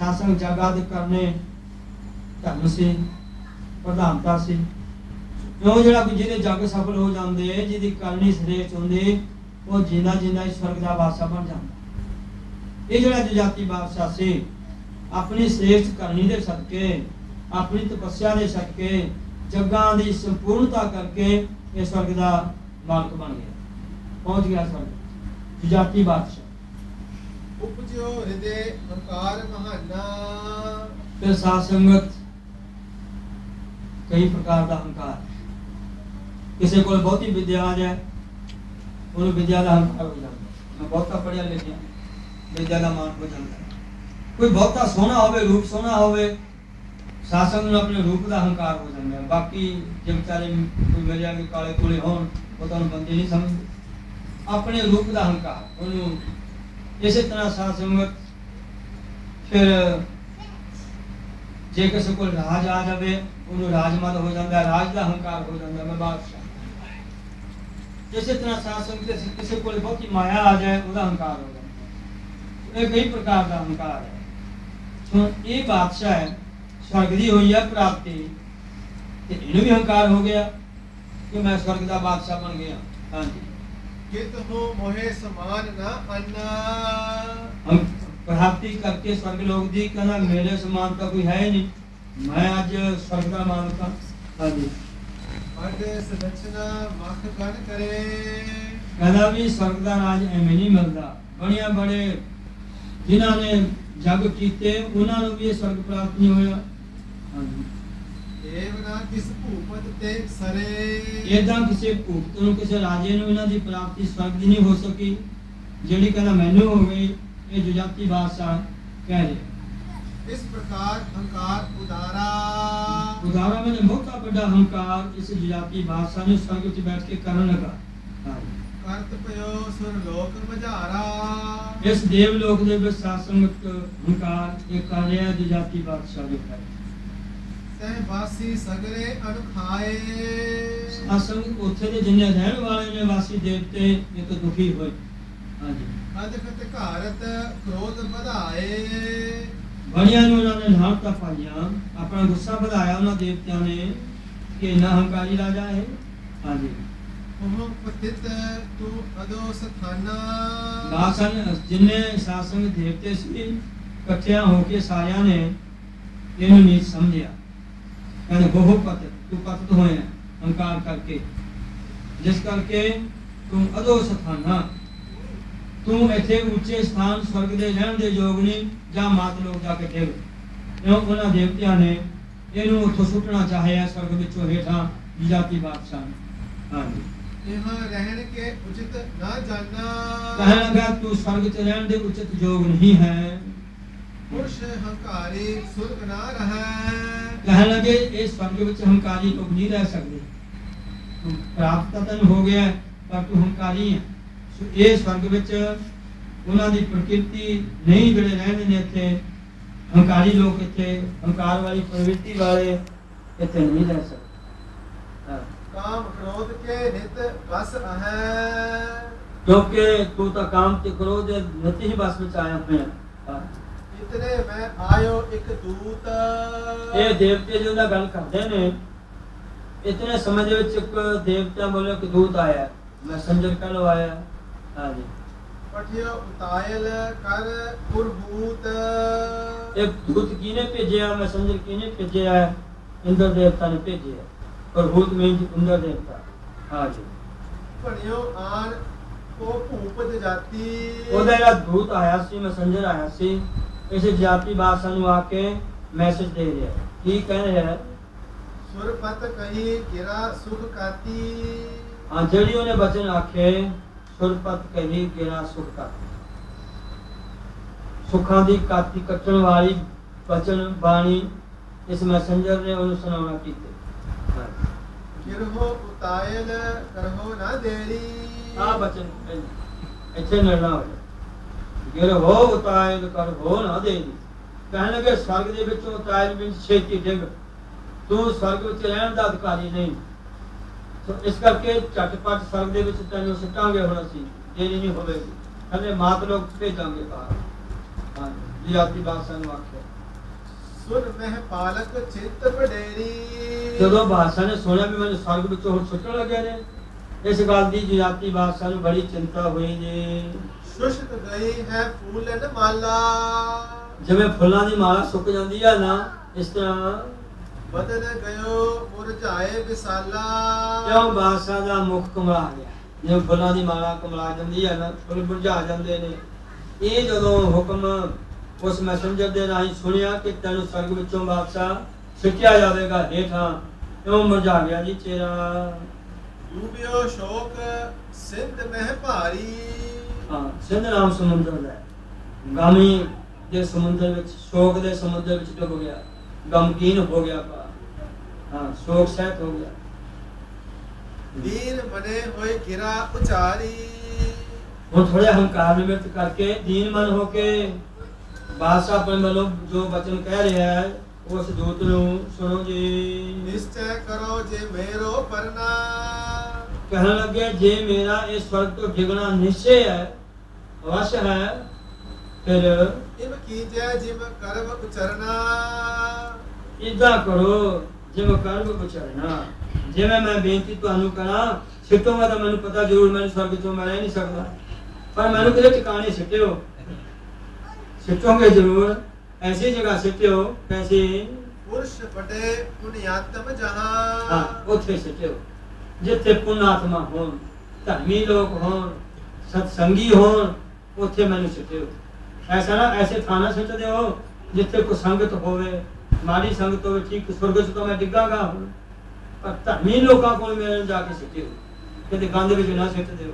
ਸਾਸੰਗ ਜਗਾਦ ਕਰਨੇ ਧਰਮ ਸੀ, ਪ੍ਰਧਾਨਤਾ ਸੀ। ਉਹ ਜਿਹੜਾ ਕੋਈ ਜਿਹਦੇ ਜੱਗ ਸਫਲ ਹੋ ਜਾਂਦੇ, ਜਿਹਦੀ ਕਰਨੀ ਸ੍ਰੇਸ਼ਟ ਹੁੰਦੀ, ਉਹ ਜਿੰਦਾ ਜਿੰਦਾ ਹੀ ਸਵਰਗ ਦਾ ਵਾਸਾ ਬਣ ਜਾਂਦਾ। ਇਹ ਜਿਹੜਾ ਜਜਾਤੀ ਬਾਦਸ਼ਾਹ ਸੀ, ਆਪਣੀ ਸ੍ਰੇਸ਼ਟ ਕਰਨੀ ਦੇ ਸਦਕੇ, ਆਪਣੀ ਤਪੱਸਿਆ ਦੇ ਸਦਕੇ, ਜੱਗਾਂ ਦੀ ਸੰਪੂਰਨਤਾ ਕਰਕੇ ਇਹ ਸਵਰਗ ਦਾ ਮਾਲਕ ਬਣ ਗਿਆ। ਪਹੁੰਚ ਗਿਆ ਸਵਰਗ। ਜਜਾਤੀ ਬਾਦਸ਼ਾਹ। ਉਪਜਿਓ ਹਿਰਦੇ ਹੰਕਾਰ ਮਹਾਨਾ ਫਿਰ ਸਾਧ ਸੰਗਤ ਕਈ ਪ੍ਰਕਾਰ ਦਾ ਹੰਕਾਰ ਕਿਸੇ ਕੋਲ ਬਹੁਤੀ ਵਿਦਿਆ ਆ ਜਾਏ ਉਹਨੂੰ ਵਿਦਿਆ ਦਾ ਹੰਕਾਰ ਹੋ ਜਾਂਦਾ ਮੈਂ ਬਹੁਤਾ ਪੜਿਆ ਲਿਖਿਆ ਵਿਦਿਆ ਦਾ ਮਾਨ ਹੋ ਜਾਂਦਾ ਕੋਈ ਬਹੁਤਾ ਸੋਹਣਾ ਹੋਵੇ ਰੂਪ ਸੋਹਣਾ ਹੋਵੇ ਸਾਸੰਗ ਨੂੰ ਆਪਣੇ ਰੂਪ ਦਾ ਹੰਕਾਰ ਹੋ ਜਾਂਦਾ ਹੈ। ਬਾਕੀ ਜੇ ਵਿਚਾਰੇ ਕੋਈ ਮਿਲ ਜਾਣਗੇ ਕਾਲੇ ਕੋਲੇ ਹੋਣ ਉਹ ਤੁਹਾਨੂੰ ਬੰਦੇ ਨਹੀਂ ਸਮਝਦੇ ਆਪਣੇ ਰੂਪ ਦਾ ਹੰਕਾਰ ਉਹਨੂੰ ਇਸੇ ਤਰ੍ਹਾਂ ਸਾਧ ਸੰਗਤ ਫਿਰ ਜੇ ਕਿਸੇ ਕੋਲ ਰਾਜ ਆ ਜਾਵੇ, ਉਹਨੂੰ ਰਾਜਮਦ ਹੋ ਜਾਂਦਾ, ਰਾਜ ਦਾ ਹੰਕਾਰ ਹੋ ਜਾਂਦਾ, ਮੈਂ ਬਾਦਸ਼ਾਹ ਇਸੇ ਤਰ੍ਹਾਂ ਸਾਧ ਸੰਗਤ ਕਿਸੇ- ਕੋਲ ਬਹੁਤੀ ਮਾਇਆ ਆ ਜਾਏ, ਉਹਦਾ ਹੰਕਾਰ ਹੋ ਜਾਂਦਾ। ਇਹ ਕਈ ਪ੍ਰਕਾਰ ਦਾ ਹੰਕਾਰ ਹੈ। ਹੁਣ ਇਹ ਬਾਦਸ਼ਾਹ ਹੈ, ਸਵਰਗ ਦੀ ਹੋਈ ਹੈ ਪ੍ਰਾਪਤੀ। ਤੇ ਇਹਨੂੰ ਵੀ ਹੰਕਾਰ ਹੋ ਗਿਆ ਕਿ ਮੈਂ ਸਵਰਗ ਦਾ ਬਾਦਸ਼ਾਹ ਬਣ ਗਿਆ। ਹਾਂਜੀ। ਕਿਤ ਹੋ ਮੋਹਿ ਸਮਾਨ ਨਾ ਅੰਨਾ हम प्राप्ति करके स्वर्ग लोग दी कहना मेरे समान का कोई है ही नहीं मैं आज स्वर्ग का मानता हाँ जी ਅਡ ਸਦਚਨਾ ਮਖ ਗਣ ਕਰੇ कहना भी स्वर्ग का राज एवं नहीं मिलता बड़िया बड़े जिन्हों ने जग कीते उन्होंने भी ये स्वर्ग प्राप्त नहीं होया हाँ जी ਇਦਾਂ ਕਿਸੇ ਭੂਪਤ ਨੂੰ ਕਿਸੇ ਰਾਜੇ ਨੂੰ ਇਹਨਾਂ ਦੀ ਪ੍ਰਾਪਤੀ ਸਵਰਗ ਦੀ ਨਹੀਂ ਹੋ ਸਕੀ ਜਿਹੜੀ ਕਹਿੰਦਾ ਮੈਨੂੰ ਹੋਵੇ ਇਹ ਜੁਜਾਤੀ ਬਾਦਸ਼ਾਹ ਕਹਿ ਰਿਹਾ ਇਸ ਪ੍ਰਕਾਰ ਹੰਕਾਰ ਉਦਾਰਾ ਉਦਾਰਾ ਮੈਨੇ ਬਹੁਤਾ ਵੱਡਾ ਹੰਕਾਰ ਇਸ ਜੁਜਾਤੀ ਬਾਦਸ਼ਾਹ ਨੇ ਸਵਰਗ ਵਿੱਚ ਬੈਠ ਕੇ ਕਰਨ ਲੱਗਾ ਕਰਤ ਪਇਓ ਸੁਰ ਲੋਕ ਮਝਾਰਾ ਇਸ ਦੇਵ ਲੋਕ ਦੇ ਵਿੱਚ ਸਾਸੰਗਤ ਹੰਕਾਰ ਇਹ ਕਰ ਜੁਜਾਤੀ ਬਾਦਸ਼ਾਹ ਦੇ ਕਰ ਸਹਿ ਬਾਸੀ ਸਗਰੇ ਅਨੁਖਾਏ ਸਾਸੰਗ ਉੱਥੇ ਦੇ ਜਿੰਨੇ ਰਹਿਣ ਵਾਲੇ ਨੇ ਵਾਸੀ ਦੇਵਤੇ ਤਾਂ ਦੁਖੀ ਹੋਏ। ਹਾਂਜੀ। ਅਦਖਤ ਘਾਰਤ ਕ੍ਰੋਧ ਵਧਾਏ। ਬੜੀਆਂ ਨੂੰ ਉਹਨਾਂ ਨੇ ਨਾਮਤਾ ਪਾਈਆਂ। ਆਪਣਾ ਗੁੱਸਾ ਵਧਾਇਆ ਉਹਨਾਂ ਦੇਵਤਿਆਂ ਨੇ ਕਿ ਇੰਨਾ ਹੰਕਾਰੀ ਰਾਜਾ ਹੈ ਹਾਂਜੀ। ਉਹ ਪਤਿਤ ਤੂੰ ਅਦੋ ਸਥਾਨਾ। ਬਾਦਸ਼ਾਹ ਨੇ ਜਿੰਨੇ ਸਾਸੰਗ ਦੇਵਤੇ ਸੀ ਇਕੱਠਿਆਂ ਹੋ ਕੇ ਸਾਰਿਆਂ ਨੇ ਇਹਨੂੰ ਨੀਚ ਸਮਝਿਆ। ਕਹਿੰਦੇ ਬਹੁ ਪਤ ਤੂੰ ਪਤਤ ਹੋਇਆ ਹੰਕਾਰ ਕਰਕੇ। ਜਿਸ ਕਰਕੇ ਤੂੰ ਅਦੋ ਸਥਾਨਾ। ਤੂੰ ਇੱਥੇ ਉੱਚੇ ਸਥਾਨ ਸਵਰਗ ਦੇ ਰਹਿਣ ਦੇ ਯੋਗ ਨਹੀਂ ਜਾਂ ਮਾਤ ਲੋਕ ਜਾ ਕੇ ਠਹਿਰ। ਕਿਉਂ? ਉਹਨਾਂ ਦੇਵਤਿਆਂ ਨੇ ਇਹਨੂੰ ਉੱਥੋਂ ਸੁੱਟਣਾ ਚਾਹਿਆ ਸਵਰਗ ਵਿੱਚੋਂ ਹੇਠਾਂ ਜਾਤੀ ਬਾਦਸ਼ਾਹ ਨੇ। ਹਾਂਜੀ। ਇਹ ਰਹਿਣ ਕੇ ਉਚਿਤ ਨਾ ਜਾਣਾ ਕਹਿਣ ਲੱਗਾ ਤੂੰ ਸਵਰਗ ਚ ਰਹਿਣ ਦੇ ਉਚਿਤ ਯੋਗ ਨਹੀਂ ਹੈ। ਪੁਰਸ਼ ਹੰਕਾਰੀ ਸੁਰਗ ਨਾ ਰਹੈ। ਕਹਿਣ ਲੱਗੇ ਇਹ ਸਵਰਗ ਵਿੱਚ ਹੰਕਾਰੀ ਲੋਕ ਨਹੀਂ ਰਹਿ ਸਕਦੇ। ਤੂੰ ਪ੍ਰਾਪਤ ਤਾਂ ਤੈਨੂੰ ਹੋ ਗਿਆ ਹੈ, ਪਰ ਤੂੰ ਹੰਕਾਰੀ ਹੈ ਸੋ ਇਹ ਸਵਰਗ ਵਿੱਚ ਉਹਨਾਂ ਦੀ ਪ੍ਰਕਿਰਤੀ ਨਹੀਂ ਜਿਹੜੇ ਰਹਿੰਦੇ ਨੇ ਇੱਥੇ। ਹੰਕਾਰੀ ਲੋਕ ਇੱਥੇ ਹੰਕਾਰ ਵਾਲੀ ਪ੍ਰਵਿਰਤੀ ਵਾਲੇ ਇੱਥੇ ਨਹੀਂ ਰਹਿ ਸਕਦੇ। ਹਾਂ। ਕਾਮ ਕ੍ਰੋਧ ਕੇ ਨਿਤ ਬਸ ਅਹੈ। ਕਿਉਂਕਿ ਤੂੰ ਤਾਂ ਕਾਮ ਤੇ ਕ੍ਰੋਧ ਨਤੀ ਹੀ ਬਸ ਵਿੱਚ ਆਇਆ ਹੋਇਆ। ਹਾਂ। ਇਤਨੇ ਮੈਂ ਆਇਓ ਇੱਕ ਦੂਤ। ਇਹ ਦੇਵਤੇ ਜੋ ਦਾ ਗੱਲ ਕਰਦੇ ਨੇ। ਇਤਨੇ ਸਮੇਂ ਦੇ ਵਿੱਚ ਇੱਕ ਦੇਵਤਾ ਵੱਲੋਂ ਇੱਕ ਦੂਤ ਆਇਆ। ਮੈਸੇਂਜਰ ਕਹ ਲੋ ਆਇਆ ਹਾਂਜੀ ਪਠਿਓ ਉਤਾਇਲ ਕਰ ਪੁਰਭੂਤ ਇਹ ਦੂਤ ਕਿਹਨੇ ਭੇਜਿਆ? ਮੈਸੇਂਜਰ ਕਿਹਨੇ ਭੇਜਿਆ? ਹੈ? ਇੰਦਰ ਦੇਵਤਾ ਨੇ ਭੇਜਿਆ। ਪਰ ਭੂਤ ਮੀਨਸ ਇੰਦਰ ਦੇਵਤਾ। ਹਾਂਜੀ ਭਣਿਓ ਆਨ ਕੋ ਭੂਪਤ ਜਾਤੀ। ਉਹਦਾ ਜਿਹੜਾ ਦੂਤ ਆਇਆ ਸੀ ਮੈਸੇਂਜਰ ਆਇਆ ਸੀ ਇਸੇ ਜਾਤੀ ਬਾਦਸ਼ਾਹ ਨੂੰ ਆ ਕੇ ਮੈਸੇਜ ਦੇ ਰਿਹਾ ਕੀ ਕਹਿ ਰਿਹਾ ਹੈ? ਸੁਰਪਤ ਕਹੀ ਗਿਰਾ ਸੁਖ ਕਾਤੀ। ਹਾਂ ਜਿਹੜੀ ਉਹਨੇ ਬਚਨ ਆਖੇ ਸੁਰਪਤ ਕਹੀ ਗਿਰਾ ਸੁਖ ਕਾ ਸੁੱਖਾਂ ਦੀ ਕਾਤੀ ਕੱਟਣ ਵਾਲੀ ਬਚਨ ਬਾਣੀ ਇਸ ਮੈਸੇਂਜਰ ਨੇ ਉਹਨੂੰ ਸੁਣਾਉਣਾ ਕੀਤੇ। ਗਿਰਹੋ ਉਤਾਇਲ ਕਰਹੋ ਨਾ ਦੇਰੀ। ਆ ਬਚਨ। ਇੱਥੇ ਨਰਨਾ ਹੋ ਜਾ ਗਿਰ ਹੋ ਉਤਾਇਲ ਕਰ ਹੋ ਨਾ ਦੇ ਦੀ ਕਹਿਣ ਲੱਗੇ ਸਵਰਗ ਦੇ ਵਿੱਚੋਂ ਉਤਾਇਲ ਵਿੱਚ ਛੇਤੀ ਡਿੱਗ। ਤੂੰ ਸਵਰਗ ਵਿੱਚ ਰਹਿਣ ਦਾ ਅਧਿਕਾਰੀ ਨਹੀਂ। ਸੋ ਇਸ ਕਰਕੇ ਝਟਪਟ ਸਵਰਗ ਦੇ ਵਿੱਚ ਤੈਨੂੰ ਸਿੱਟਾਂਗੇ ਹੁਣ ਅਸੀਂ। ਦੇਰੀ ਨਹੀਂ ਹੋਵੇਗੀ। ਕਹਿੰਦੇ ਮਾਤ ਲੋਕ ਭੇਜਾਂਗੇ ਬਾਹਰ। ਹਾਂ ਜੁਜਾਤੀ ਬਾਦਸ਼ਾਹ ਨੂੰ ਆਖਿਆ। ਸੁਨ ਮਹਿ ਪਾਲਕ ਚਿੰਤ ਪਡੇਰੀ ਜਦੋਂ ਬਾਦਸ਼ਾਹ ਨੇ ਸੁਣਿਆ ਵੀ ਮੈਨੂੰ ਸਵਰਗ ਵਿੱਚੋਂ ਹੁਣ ਸੁੱਟਣ ਲੱਗੇ ਨੇ ਇਸ ਗੱਲ ਦੀ ਜੁਜਾਤੀ ਬਾਦਸ਼ਾਹ ਨੂੰ ਬੜੀ ਚਿੰਤਾ ਹੋਈ ਜੀ। ਸ਼ੁਸ਼ਕ ਗਈ ਹੈ ਫੂਲਨ ਮਾਲਾ। ਜਿਵੇਂ ਫੁੱਲਾਂ ਦੀ ਮਾਲਾ ਸੁੱਕ ਜਾਂਦੀ ਆ ਨਾ ਇਸ ਤਰ੍ਹਾਂ ਬਦਲ ਗਇਓ ਮੁਰਝਾਏ ਵਿਸਾਲਾ। ਕਿਉਂ ਬਾਦਸ਼ਾਹ ਦਾ ਮੁਖ ਕਮਲਾ ਗਿਆ? ਜਿਵੇਂ ਫੁੱਲਾਂ ਦੀ ਮਾਲਾ ਕਮਲਾ ਜਾਂਦੀ ਆ ਨਾ ਫੁੱਲ ਮੁਰਝਾ ਜਾਂਦੇ ਨੇ। ਇਹ ਜਦੋਂ ਹੁਕਮ ਉਸ ਮੈਸੇਂਜਰ ਦੇ ਰਾਹੀਂ ਸੁਣਿਆ ਕਿ ਤੈਨੂੰ ਸਵਰਗ ਵਿੱਚੋਂ ਬਾਦਸ਼ਾਹ ਸਿੱਟਿਆ ਜਾਵੇਗਾ ਹੇਠਾਂ ਕਿਉਂ ਮੁਰਝਾ ਗਿਆ ਜੀ ਚਿਹਰਾ। ਡੂਬਿਓ ਸ਼ੋਕ ਸਿੰਧ ਮਹਿ ਭਾਰੀ। ਹਾਂ ਸਿੰਧ ਨਾਮ ਸਮੁੰਦਰ ਹੈ। ਗਾਮੀ ਦੇ ਸਮੁੰਦਰ ਵਿੱਚ ਸ਼ੋਕ ਦੇ ਸਮੁੰਦਰ ਵਿੱਚ ਡੁੱਬ ਗਿਆ। ਗਮਕੀਨ ਹੋ ਗਿਆ ਪਾ ਹਾਂ ਸ਼ੋਕ ਸਹਿਤ ਹੋ ਗਿਆ। ਦੀਨ ਬਨੇ ਹੋਏ ਗਿਰਾ ਉਚਾਰੀ। ਹੁਣ ਥੋੜਾ ਹੰਕਾਰ ਨਿਮਿਤ ਕਰਕੇ ਦੀਨ ਮਨ ਹੋ ਕੇ ਬਾਦਸ਼ਾਹ ਆਪਣੇ ਵੱਲੋਂ ਜੋ ਬਚਨ ਕਹਿ ਰਿਹਾ ਹੈ ਉਸ ਦੂਤ ਨੂੰ ਸੁਣੋ ਜੀ। ਨਿਸ਼ਚੈ ਕਰੋ ਜੇ ਮੇਰੋ ਪਰਨਾ। ਕਹਿਣ ਲੱਗੇ ਜੇ ਮੇਰਾ ਇਸ ਸਵਰਗ ਤੋਂ ਡਿਗਣਾ ਨਿਸ਼ਚੈ ਹੈ ਅਵਸ਼ ਹੈ ਫਿਰ ਇਮ ਕੀਜੈ ਜਿਮ ਕਰਮ ਉਚਰਨਾ ਇਦਾਂ ਕਰੋ ਜਿਵੇਂ ਕਰਮ ਵਿਚਰਨਾ ਜਿਵੇਂ ਮੈਂ ਬੇਨਤੀ ਤੁਹਾਨੂੰ ਕਰਾਂ ਸਿੱਟੋਗਾ ਤਾਂ ਮੈਨੂੰ ਪਤਾ ਜ਼ਰੂਰ ਮੈਨੂੰ ਸਵਰਗ ਤੋਂ ਮੈਂ ਨਹੀਂ ਸਕਦਾ ਪਰ ਮੈਨੂੰ ਕਿਤੇ ਟਿਕਾਣੇ ਸਿੱਟਿਓ ਸਿੱਟੋਗੇ ਜ਼ਰੂਰ ਐਸੀ ਜਗ੍ਹਾ ਸਿੱਟਿਓ ਐਸੀ ਪੁਰਸ਼ ਪਟੇ ਪੁਨਿਆਤਮ ਹਾਂ ਜਹਾਂ ਉੱਥੇ ਸਿੱਟਿਓ ਜਿੱਥੇ ਪੁਨਾਤਮਾ ਹੋਣ ਧਰਮੀ ਲੋਕ ਹੋਣ ਸਤਸੰਗੀ ਹੋਣ ਉੱਥੇ ਮੈਨੂੰ ਸਿੱਟਿਓ। ਐਸਾ ਨਾ ਐਸੇ ਥਾਣਾ ਸਿੱਟ ਦਿਓ ਜਿੱਥੇ ਕੋਈ ਸੰਗਤ ਹੋਵੇ ਮਾੜੀ ਸੰਗਤ ਹੋਵੇ ਠੀਕ ਸੁਰਗ ਚ ਤਾਂ ਮੈਂ ਡਿੱਗਾਂਗਾ। ਹੁਣ ਪਰ ਧਰਮੀ ਲੋਕਾਂ ਕੋਲ ਮੇਰੇ ਜਾ ਕੇ ਸਿੱਟਿਓ। ਕਿਤੇ ਗੰਦ ਵਿੱਚ ਨਾ ਸਿੱਟ ਦਿਓ।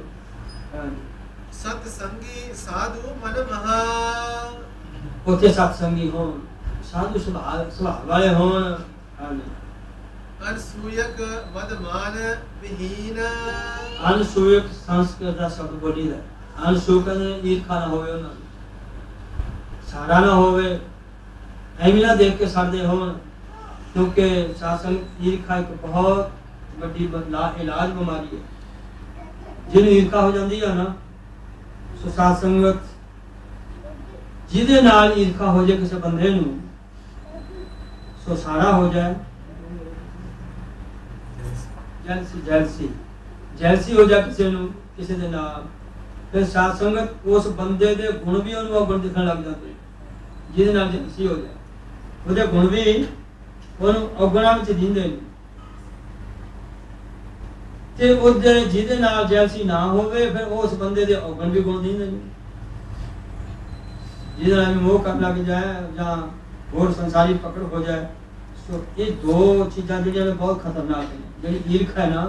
ਸਤ ਸੰਗੀ ਸਾਧੂ ਮਨ ਮਹਾ। ਉੱਥੇ ਸਤਸੰਗੀ ਹੋਣ ਸਾਧੂ ਸੁਭਾਅ ਸੁਭਾਅ ਵਾਲੇ ਹੋਣ। ਹਾਂਜੀ। ਅਨਸੂਯਕ ਵਦਮਾਨ ਵਿਹੀਨ। ਅਨਸੂਇਕ ਸੰਸਕ੍ਰਿਤ ਦਾ ਸ਼ਬਦ ਬੋਲੀਦਾ ਅਨਸੂਕ ਨੇ ਈਰਖਾ ਨਾ ਹੋਵੇ ਉਹਨਾਂ ਨੂੰ। ਸਾਰਾ ਨਾ ਹੋਵੇ, ਐਵੇਂ ਨਾ ਦੇਖ ਕੇ ਸਾਡੇ ਹੋਣ, ਕਿਉਂਕਿ ਸਾਸਨ ਈਰਖਾ ਇੱਕ ਬਹੁਤ ਵੱਡੀ ਬਦਲਾ ਇਲਾਜ ਬਿਮਾਰੀ ਹੈ। ਜਿਹਨੂੰ ਈਰਖਾ ਹੋ ਜਾਂਦੀ ਹੈ ਨਾ, ਸੋ ਸਾਧ ਸੰਗਤ ਜਿਹਦੇ ਨਾਲ ਈਰਖਾ ਹੋ ਜਾਏ ਕਿਸੇ ਬੰਦੇ ਨੂੰ, ਸੋ ਸਾਰਾ ਹੋ ਜਾਏ। Jealousy jealousy. ਜੈਲਸੀ ਹੋ ਜਾ ਕਿਸੇ ਨੂੰ, ਕਿਸੇ ਦੇ ਨਾਲ। ਫਿਰ ਸਾਧ ਸੰਗਤ ਉਸ ਬੰਦੇ ਦੇ ਗੁਣ ਵੀ ਉਹਨੂੰ ਅਗਣ ਦਿਖਣ ਲੱਗ ਜਾਂਦੇ। ਜਿਹਦੇ ਨਾਲ ਜੈਲਸੀ ਹੋ ਜਾਏ। ਉਹਦੇ ਗੁਣ ਵੀ ਉਹਨੂੰ ਅਗਣਾ ਵਿੱਚ ਦਿੰਦੇ ਨੇ। ਤੇ ਉਹਦੇ ਜਿਹਦੇ ਨਾਲ ਜੈਲਸੀ ਨਾ ਹੋਵੇ, ਫਿਰ ਉਸ ਬੰਦੇ ਦੇ ਔਗਣ ਵੀ ਗੁਣ ਦਿੰਦੇ ਨੇ। ਜਿਹਦੇ ਨਾਲ ਮੋਹ ਕਰਨ ਲੱਗ ਜਾਏ ਜਾਂ ਹੋਰ ਸੰਸਾਰੀ ਪਕੜ ਹੋ ਜਾਏ, ਸੋ ਇਹ ਦੋ ਚੀਜ਼ਾਂ ਜਿਹੜੀਆਂ ਨੇ ਬਹੁਤ ਖਤਰਨਾਕ ਨੇ। ਜਿਹੜੀ ਈਰਖਾ ਹੈ ਨਾ